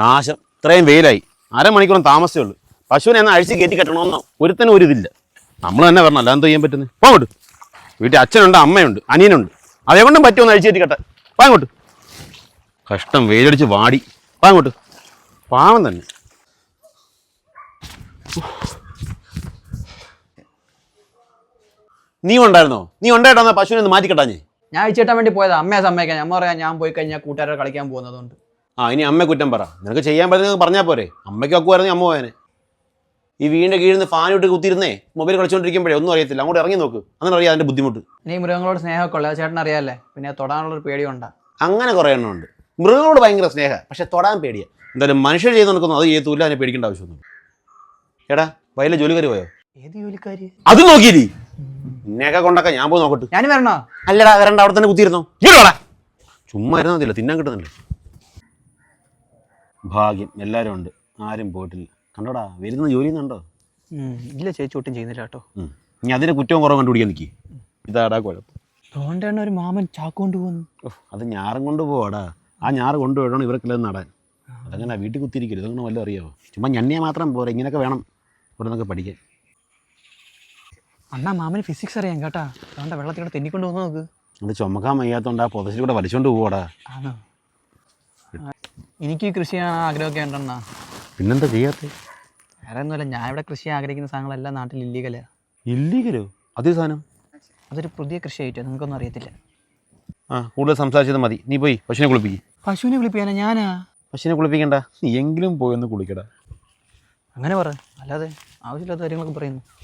നാശം. ഇത്രയും വെയിലായി. അരമണിക്കൂറും താമസമേ ഉള്ളൂ. പശുവിനെ എന്നാൽ അഴിച്ച് കയറ്റി കെട്ടണമെന്നോ? ഒരുത്തനും ഒരു ഇതില്ല. നമ്മൾ തന്നെ വരണം. അല്ലാതെ ചെയ്യാൻ പറ്റുന്നത്? പോങ്ങോട്ട് വീട്ടിൽ അച്ഛനുണ്ട് അമ്മയുണ്ട് അനിയനുണ്ട്. അതേകൊണ്ടും പറ്റുമെന്ന് അഴിച്ച് കയറ്റി കെട്ടാൻ. പാങ്ങോട്ട് കഷ്ടം വെയിലടിച്ച് വാടി. പാങ്ങോട്ട് പാവം തന്നെ. നീ ഉണ്ടായിരുന്നോ? നീ ഉണ്ടായിട്ടാ പശുവിനെ ഒന്ന് മാറ്റിക്കെട്ടാഞ്ഞേ ഞാൻ അഴിച്ചിട്ടാൻ വേണ്ടി പോയതാ. അമ്മയെ സമ്മതിക്കാൻ. ഞാൻ പറയാം ഞാൻ പോയി കഴിഞ്ഞാൽ കൂട്ടുകാരെ കളിക്കാൻ പോകുന്നതുകൊണ്ട്. ആ ഇനി അമ്മ കുറ്റം പറ. നിനക്ക് ചെയ്യാൻ പറ്റുന്നത് പറഞ്ഞാൽ പോരെ. അമ്മയ്ക്ക് ഒക്കുമായിരുന്നു അമ്മ പോയനെ. ഈ വീടിന്റെ കീഴിൽ നിന്ന് ഫാൻ ഇട്ട് കുത്തിയിരുന്നേ മൊബൈൽ കളിച്ചോണ്ടിരിക്കുമ്പോഴേ ഒന്നും അറിയത്തില്ല. അങ്ങോട്ട് ഇറങ്ങി നോക്ക്. അങ്ങനെ അറിയാം അതിന്റെ ബുദ്ധിമുട്ട്. ഇനി മൃഗങ്ങളോട് സ്നേഹമൊക്കെ ഉള്ളത് ചേട്ടൻ അറിയാല്ലേ? പിന്നെ തൊടാനുള്ളൊരു പേടിയുണ്ടാ. അങ്ങനെ കുറേ എണ്ണം ഉണ്ട്. മൃഗങ്ങളോട് ഭയങ്കര സ്നേഹ പക്ഷെ തൊടാൻ പേടിയാ. എന്തായാലും മനുഷ്യർ ചെയ്ത് നടക്കുന്നു അത് ചെയ്യത്തൂല്ല അതിനെ പേടിക്കേണ്ട ആവശ്യമൊന്നും എടാ വയലിലെ ജോലിക്കാരി പോയോ? ഏത് ജോലിക്കാര്? അത് നോക്കിയില്ലേ നിന്നെയൊക്കെ കൊണ്ടൊക്കെ ഞാൻ പോയി നോക്കട്ടെ. ഞാൻ വരണോ? അല്ലടാ വരണ്ട അവിടെ തന്നെ കുത്തിയിരുന്നോ? ചുമ്മാ ഇരുന്നാ മതിയല്ലോ തിന്നാൻ കിട്ടുന്നില്ല. ഭാഗ്യം. എല്ലാവരും ഉണ്ട്. ആരും പോയിട്ടില്ല. കണ്ടോടാ വരുന്ന ജോലി ഉണ്ടോ? ഇല്ല ചേച്ചി ഒട്ടും ചെയ്യുന്നില്ല കേട്ടോ. ഇനി അതിന്റെ കുറ്റവും കുറവ് കണ്ടുപിടിക്കാൻ നിൽക്കി ഇതാടാ കുഴപ്പം. ഒരു മാമൻ ചാക്കൊണ്ട് പോകുന്നു. ഉഫ്, അത് ഞാറും കൊണ്ട് പോവാടാ. ആ ഞാറ് കൊണ്ടുപോയണം ഇവർക്കെല്ലാം നടാൻ. അതങ്ങനെ വീട്ടിൽ കുത്തിയിരിക്കരുത്. അങ്ങനെ വല്ലതും അറിയാവോ? ചുമ്മാ ഞണ്ണിയാൽ മാത്രം പോരാ. ഇങ്ങനെയൊക്കെ വേണം ഇവിടെ നിന്നൊക്കെ പഠിക്കാൻ. അണ്ണാ മാമന് ഫിസിക്സ് അറിയാം കേട്ടാ. അതുകൊണ്ട് വെള്ളത്തിലൂടെ തെന്നിക്കൊണ്ട് പോകുന്നു നോക്ക് അത് ചുമക്കാൻ വയ്യാത്തോണ്ട് ആ പൊതച്ചിൽ കൂടെ വലിച്ചോണ്ട് പോവാടാ. ആണോ? എനിക്ക് കൃഷി ചെയ്യാൻ ആഗ്രഹമൊക്കെ ഉണ്ടെന്നാ. പിന്നെന്താ ചെയ്യാത്ത? വേറെ ഒന്നുമില്ല ഞാൻ ഇവിടെ കൃഷി ചെയ്യാൻ ആഗ്രഹിക്കുന്ന സാധനങ്ങളെല്ലാം നാട്ടിൽ ഇല്ലീഗലാ ഇല്ലീഗലോ അതേ സാധനം? അതൊരു പുതിയ കൃഷി ആയിട്ട്? നിങ്ങൾക്കൊന്നും അറിയത്തില്ല. ആ കൂടുതൽ സംസാരിച്ചത് മതി. നീ പോയി പശുവിനെ കുളിപ്പിക്കും. പശുവിനെ വിളിപ്പിക്കാനാ ഞാനാ? പശുവിനെ കുളിപ്പിക്കണ്ട. നീ എങ്കിലും പോയി ഒന്ന് കുളിക്കടാ. അങ്ങനെ പറ. അല്ലാതെ ആവശ്യമില്ലാത്ത കാര്യങ്ങളൊക്കെ പറയുന്നു.